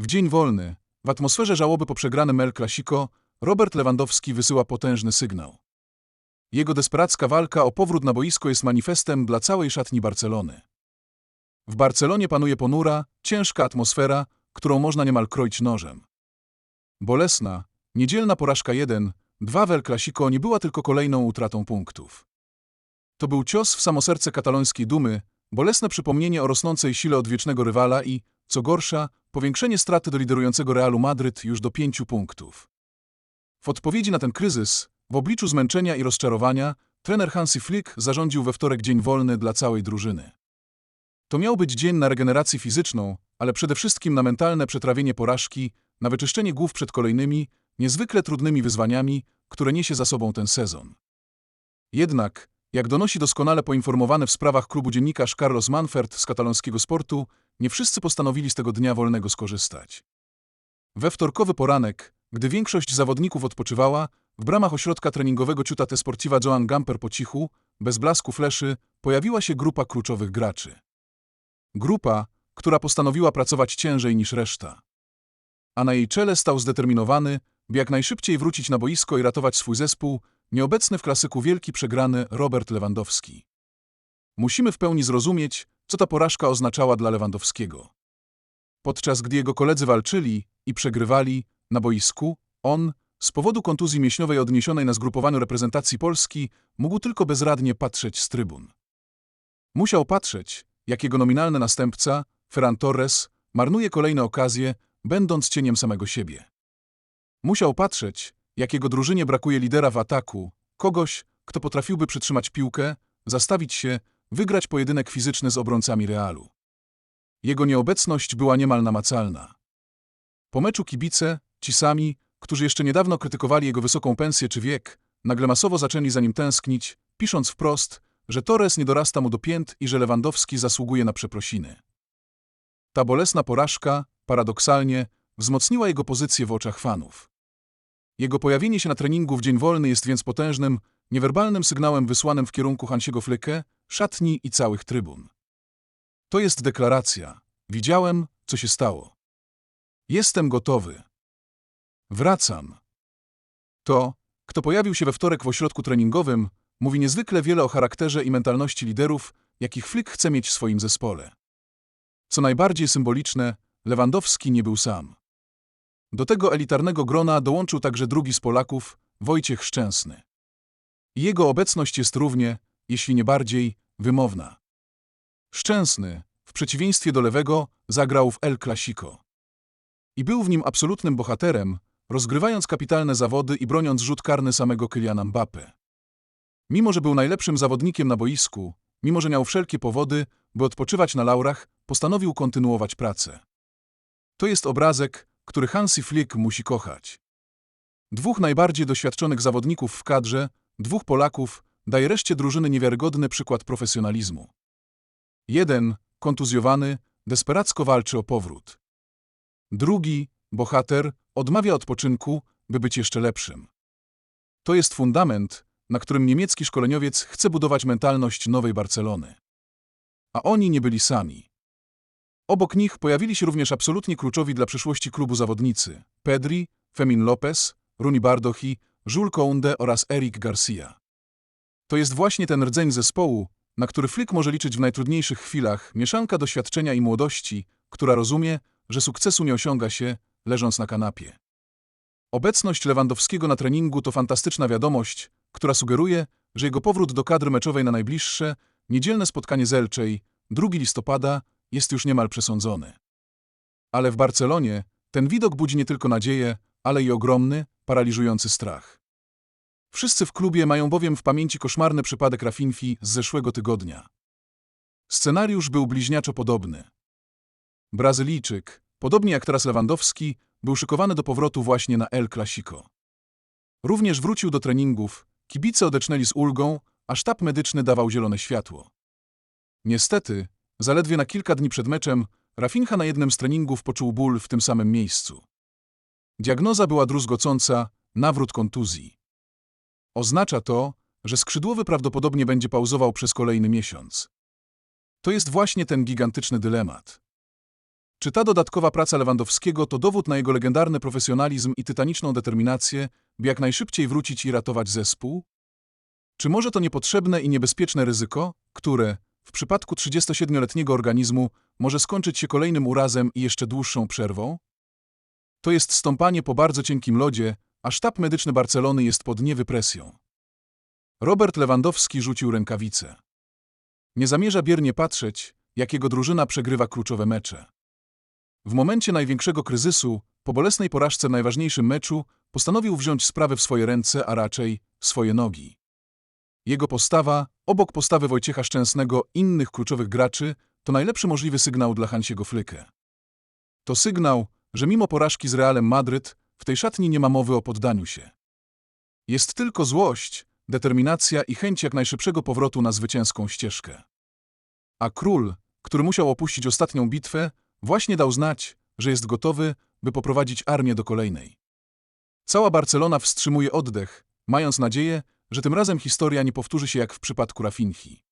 W dzień wolny, w atmosferze żałoby po przegranym El Clasico, Robert Lewandowski wysyła potężny sygnał. Jego desperacka walka o powrót na boisko jest manifestem dla całej szatni Barcelony. W Barcelonie panuje ponura, ciężka atmosfera, którą można niemal kroić nożem. Bolesna, niedzielna porażka 1, 2 w El Clasico nie była tylko kolejną utratą punktów. To był cios w samo serce katalońskiej dumy, bolesne przypomnienie o rosnącej sile odwiecznego rywala i, co gorsza, powiększenie straty do liderującego Realu Madryt już do pięciu punktów. W odpowiedzi na ten kryzys, w obliczu zmęczenia i rozczarowania, trener Hansi Flick zarządził we wtorek dzień wolny dla całej drużyny. To miał być dzień na regenerację fizyczną, ale przede wszystkim na mentalne przetrawienie porażki, na wyczyszczenie głów przed kolejnymi, niezwykle trudnymi wyzwaniami, które niesie za sobą ten sezon. Jednak, jak donosi doskonale poinformowany w sprawach klubu dziennikarz Carlos Manfred z katalońskiego sportu, nie wszyscy postanowili z tego dnia wolnego skorzystać. We wtorkowy poranek, gdy większość zawodników odpoczywała, w bramach ośrodka treningowego Ciuta Sportiva Joan Gamper po cichu, bez blasku fleszy, pojawiła się grupa kluczowych graczy. Grupa, która postanowiła pracować ciężej niż reszta. A na jej czele stał zdeterminowany, by jak najszybciej wrócić na boisko i ratować swój zespół, nieobecny w klasyku wielki przegrany Robert Lewandowski. Musimy w pełni zrozumieć, co ta porażka oznaczała dla Lewandowskiego. Podczas gdy jego koledzy walczyli i przegrywali na boisku, on, z powodu kontuzji mięśniowej odniesionej na zgrupowaniu reprezentacji Polski, mógł tylko bezradnie patrzeć z trybun. Musiał patrzeć, jak jego nominalny następca, Ferran Torres, marnuje kolejne okazje, będąc cieniem samego siebie. Musiał patrzeć, jak jego drużynie brakuje lidera w ataku, kogoś, kto potrafiłby przytrzymać piłkę, zastawić się, wygrać pojedynek fizyczny z obrońcami Realu. Jego nieobecność była niemal namacalna. Po meczu kibice, ci sami, którzy jeszcze niedawno krytykowali jego wysoką pensję czy wiek, nagle masowo zaczęli za nim tęsknić, pisząc wprost, że Torres nie dorasta mu do pięt i że Lewandowski zasługuje na przeprosiny. Ta bolesna porażka, paradoksalnie, wzmocniła jego pozycję w oczach fanów. Jego pojawienie się na treningu w dzień wolny jest więc potężnym, niewerbalnym sygnałem wysłanym w kierunku Hansiego Flyke, szatni i całych trybun. To jest deklaracja. Widziałem, co się stało. Jestem gotowy. Wracam. To, kto pojawił się we wtorek w ośrodku treningowym, mówi niezwykle wiele o charakterze i mentalności liderów, jakich Flick chce mieć w swoim zespole. Co najbardziej symboliczne, Lewandowski nie był sam. Do tego elitarnego grona dołączył także drugi z Polaków, Wojciech Szczęsny. Jego obecność jest równie, jeśli nie bardziej, wymowna. Szczęsny, w przeciwieństwie do lewego, zagrał w El Clasico. I był w nim absolutnym bohaterem, rozgrywając kapitalne zawody i broniąc rzut karny samego Kyliana Mbappé. Mimo, że był najlepszym zawodnikiem na boisku, mimo, że miał wszelkie powody, by odpoczywać na laurach, postanowił kontynuować pracę. To jest obrazek, który Hansi Flick musi kochać. Dwóch najbardziej doświadczonych zawodników w kadrze, dwóch Polaków, daje reszcie drużyny niewiarygodny przykład profesjonalizmu. Jeden, kontuzjowany, desperacko walczy o powrót. Drugi, bohater, odmawia odpoczynku, by być jeszcze lepszym. To jest fundament, na którym niemiecki szkoleniowiec chce budować mentalność nowej Barcelony. A oni nie byli sami. Obok nich pojawili się również absolutnie kluczowi dla przyszłości klubu zawodnicy Pedri, Femin Lopez, Runi Bardochi, Jules Kounde oraz Eric Garcia. To jest właśnie ten rdzeń zespołu, na który Flick może liczyć w najtrudniejszych chwilach, mieszanka doświadczenia i młodości, która rozumie, że sukcesu nie osiąga się, leżąc na kanapie. Obecność Lewandowskiego na treningu to fantastyczna wiadomość, która sugeruje, że jego powrót do kadry meczowej na najbliższe, niedzielne spotkanie z Elczej, 2 listopada, jest już niemal przesądzony. Ale w Barcelonie ten widok budzi nie tylko nadzieję, ale i ogromny, paraliżujący strach. Wszyscy w klubie mają bowiem w pamięci koszmarny przypadek Rafinfi z zeszłego tygodnia. Scenariusz był bliźniaczo podobny. Brazylijczyk, podobnie jak teraz Lewandowski, był szykowany do powrotu właśnie na El Clasico. Również wrócił do treningów, kibice odecznęli z ulgą, a sztab medyczny dawał zielone światło. Niestety, zaledwie na kilka dni przed meczem, Rafinha na jednym z treningów poczuł ból w tym samym miejscu. Diagnoza była druzgocąca, nawrót kontuzji. Oznacza to, że skrzydłowy prawdopodobnie będzie pauzował przez kolejny miesiąc. To jest właśnie ten gigantyczny dylemat. Czy ta dodatkowa praca Lewandowskiego to dowód na jego legendarny profesjonalizm i tytaniczną determinację, by jak najszybciej wrócić i ratować zespół? Czy może to niepotrzebne i niebezpieczne ryzyko, które, w przypadku 37-letniego organizmu, może skończyć się kolejnym urazem i jeszcze dłuższą przerwą? To jest stąpanie po bardzo cienkim lodzie, a sztab medyczny Barcelony jest pod niewypresją. Robert Lewandowski rzucił rękawice. Nie zamierza biernie patrzeć, jak jego drużyna przegrywa kluczowe mecze. W momencie największego kryzysu, po bolesnej porażce w najważniejszym meczu, postanowił wziąć sprawę w swoje ręce, a raczej w swoje nogi. Jego postawa, obok postawy Wojciecha Szczęsnego innych kluczowych graczy, to najlepszy możliwy sygnał dla Hansiego Flykę. To sygnał, że mimo porażki z Realem Madryt, w tej szatni nie ma mowy o poddaniu się. Jest tylko złość, determinacja i chęć jak najszybszego powrotu na zwycięską ścieżkę. A król, który musiał opuścić ostatnią bitwę, właśnie dał znać, że jest gotowy, by poprowadzić armię do kolejnej. Cała Barcelona wstrzymuje oddech, mając nadzieję, że tym razem historia nie powtórzy się jak w przypadku Rafinhi.